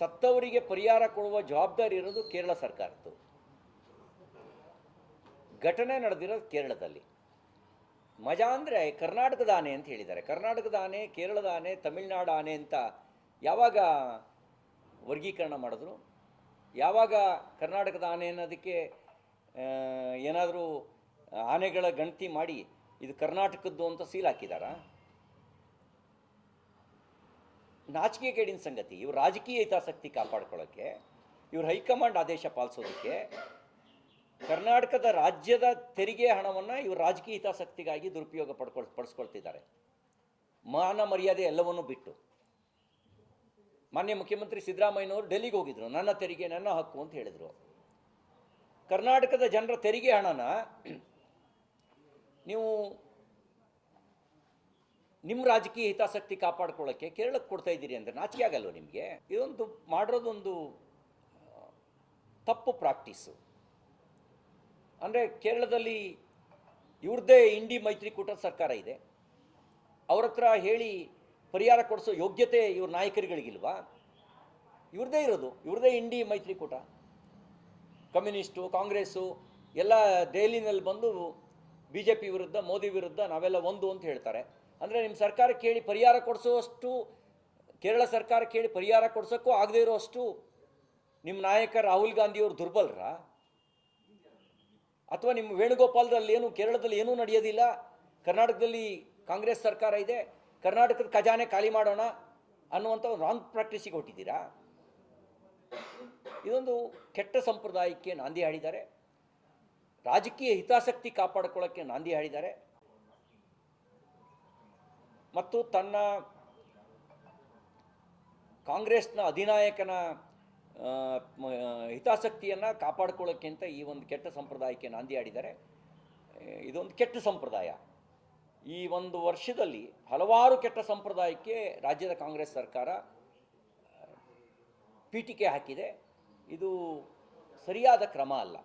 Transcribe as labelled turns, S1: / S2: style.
S1: ಸತ್ತವರಿಗೆ ಪರಿಹಾರ ಕೊಡುವ ಜವಾಬ್ದಾರಿ ಇರೋದು ಕೇರಳ ಸರ್ಕಾರದ್ದು. ಘಟನೆ ನಡೆದಿರೋದು ಕೇರಳದಲ್ಲಿ. ಮಜಾ ಅಂದರೆ ಕರ್ನಾಟಕದ ಆನೆ ಅಂತ ಹೇಳಿದ್ದಾರೆ. ಕರ್ನಾಟಕದ ಆನೆ, ಕೇರಳದ ಆನೆ, ತಮಿಳ್ನಾಡು ಆನೆ ಅಂತ ಯಾವಾಗ ವರ್ಗೀಕರಣ ಮಾಡಿದ್ರು? ಯಾವಾಗ ಕರ್ನಾಟಕದ ಆನೆ ಅನ್ನೋದಕ್ಕೆ ಏನಾದರೂ ಆನೆಗಳ ಗಣತಿ ಮಾಡಿ ಇದು ಕರ್ನಾಟಕದ್ದು ಅಂತ ಸೀಲ್ ಹಾಕಿದಾರಾ? ನಾಚಿಕೆ ಗೇಡಿನ ಸಂಗತಿ, ಇವ್ರು ರಾಜಕೀಯ ಹಿತಾಸಕ್ತಿ ಕಾಪಾಡ್ಕೊಳ್ಳೋಕ್ಕೆ ಇವ್ರು ಹೈಕಮಾಂಡ್ ಆದೇಶ ಪಾಲಿಸೋದಕ್ಕೆ ಕರ್ನಾಟಕದ ರಾಜ್ಯದ ತೆರಿಗೆ ಹಣವನ್ನು ಇವರು ರಾಜಕೀಯ ಹಿತಾಸಕ್ತಿಗಾಗಿ ದುರುಪಯೋಗ ಪಡ್ಕೊಳ್, ಪಡಿಸ್ಕೊಳ್ತಿದ್ದಾರೆ. ಮಾನ ಮರ್ಯಾದೆ ಎಲ್ಲವನ್ನೂ ಬಿಟ್ಟು. ಮಾನ್ಯ ಮುಖ್ಯಮಂತ್ರಿ ಸಿದ್ದರಾಮಯ್ಯನವರು ಡೆಲ್ಲಿಗೆ ಹೋಗಿದ್ರು, ನನ್ನ ತೆರಿಗೆ, ನನ್ನ ಹಕ್ಕು ಅಂತ ಹೇಳಿದರು. ಕರ್ನಾಟಕದ ಜನರ ತೆರಿಗೆ ಹಣನ ನೀವು ನಿಮ್ಮ ರಾಜಕೀಯ ಹಿತಾಸಕ್ತಿ ಕಾಪಾಡ್ಕೊಳ್ಳೋಕ್ಕೆ ಕೇರಳಕ್ಕೆ ಕೊಡ್ತಾ ಇದ್ದೀರಿ ಅಂದರೆ ನಾಚಿಕೆ ಆಗಲ್ವ ನಿಮಗೆ? ಇದೊಂದು ಮಾಡಿರೋದೊಂದು ತಪ್ಪು ಪ್ರಾಕ್ಟೀಸು ಅಂದರೆ ಕೇರಳದಲ್ಲಿ ಇವ್ರದ್ದೇ ಇಂಡಿ ಮೈತ್ರಿಕೂಟ ಸರ್ಕಾರ ಇದೆ. ಅವ್ರ ಹತ್ರ ಹೇಳಿ ಪರಿಹಾರ ಕೊಡಿಸೋ ಯೋಗ್ಯತೆ ಇವ್ರ ನಾಯಕರುಗಳಿಗಿಲ್ವಾ? ಇವ್ರದ್ದೇ ಇರೋದು, ಇವ್ರದ್ದೇ ಇಂಡಿ ಮೈತ್ರಿಕೂಟ. ಕಮ್ಯುನಿಸ್ಟು, ಕಾಂಗ್ರೆಸ್ಸು, ಎಲ್ಲ ದೆಹಲಿನಲ್ಲಿ ಬಂದು ಬಿ ಜೆ ಪಿ ವಿರುದ್ಧ, ಮೋದಿ ವಿರುದ್ಧ ನಾವೆಲ್ಲ ಒಂದು ಅಂತ ಹೇಳ್ತಾರೆ. ಅಂದರೆ ನಿಮ್ಮ ಸರ್ಕಾರ ಕೇಳಿ ಪರಿಹಾರ ಕೊಡಿಸೋಷ್ಟು ಕೇರಳ ಸರ್ಕಾರ ಕೇಳಿ ಪರಿಹಾರ ಕೊಡ್ಸೋಕ್ಕೂ ಆಗದೇ ಇರೋಷ್ಟು ನಿಮ್ಮ ನಾಯಕ ರಾಹುಲ್ ಗಾಂಧಿಯವರು ದುರ್ಬಲರ? ಅಥವಾ ನಿಮ್ಮ ವೇಣುಗೋಪಾಲ್ದಲ್ಲಿ ಏನು, ಕೇರಳದಲ್ಲಿ ಏನೂ ನಡೆಯೋದಿಲ್ಲ? ಕರ್ನಾಟಕದಲ್ಲಿ ಕಾಂಗ್ರೆಸ್ ಸರ್ಕಾರ ಇದೆ, ಕರ್ನಾಟಕದ ಖಜಾನೆ ಖಾಲಿ ಮಾಡೋಣ ಅನ್ನುವಂಥ ಒಂದು ರಾಂಗ್ ಪ್ರಾಕ್ಟೀಸಿಗೆ ಹೊಟ್ಟಿದ್ದೀರಾ ಇದೊಂದು ಕೆಟ್ಟ ಸಂಪ್ರದಾಯಕ್ಕೆ ನಾಂದಿ ಹಾಡಿದ್ದಾರೆ. ರಾಜಕೀಯ ಹಿತಾಸಕ್ತಿ ಕಾಪಾಡಿಕೊಳ್ಳೋಕ್ಕೆ ನಾಂದಿ ಹಾಡಿದ್ದಾರೆ. ಮತ್ತು ತನ್ನ ಕಾಂಗ್ರೆಸ್ನ ಅಧಿನಾಯಕನ ಹಿತಾಸಕ್ತಿಯನ್ನು ಕಾಪಾಡ್ಕೊಳ್ಳೋಕ್ಕಿಂತ ಈ ಒಂದು ಕೆಟ್ಟ ಸಂಪ್ರದಾಯಕ್ಕೆ ನಾಂದಿ ಆಡಿದ್ದಾರೆ ಇದೊಂದು ಕೆಟ್ಟ ಸಂಪ್ರದಾಯ. ಈ ಒಂದು ವರ್ಷದಲ್ಲಿ ಹಲವಾರು ಕೆಟ್ಟ ಸಂಪ್ರದಾಯಕ್ಕೆ ರಾಜ್ಯದ ಕಾಂಗ್ರೆಸ್ ಸರ್ಕಾರ ಪೀಠಿಕೆ ಹಾಕಿದೆ. ಇದು ಸರಿಯಾದ ಕ್ರಮ ಅಲ್ಲ.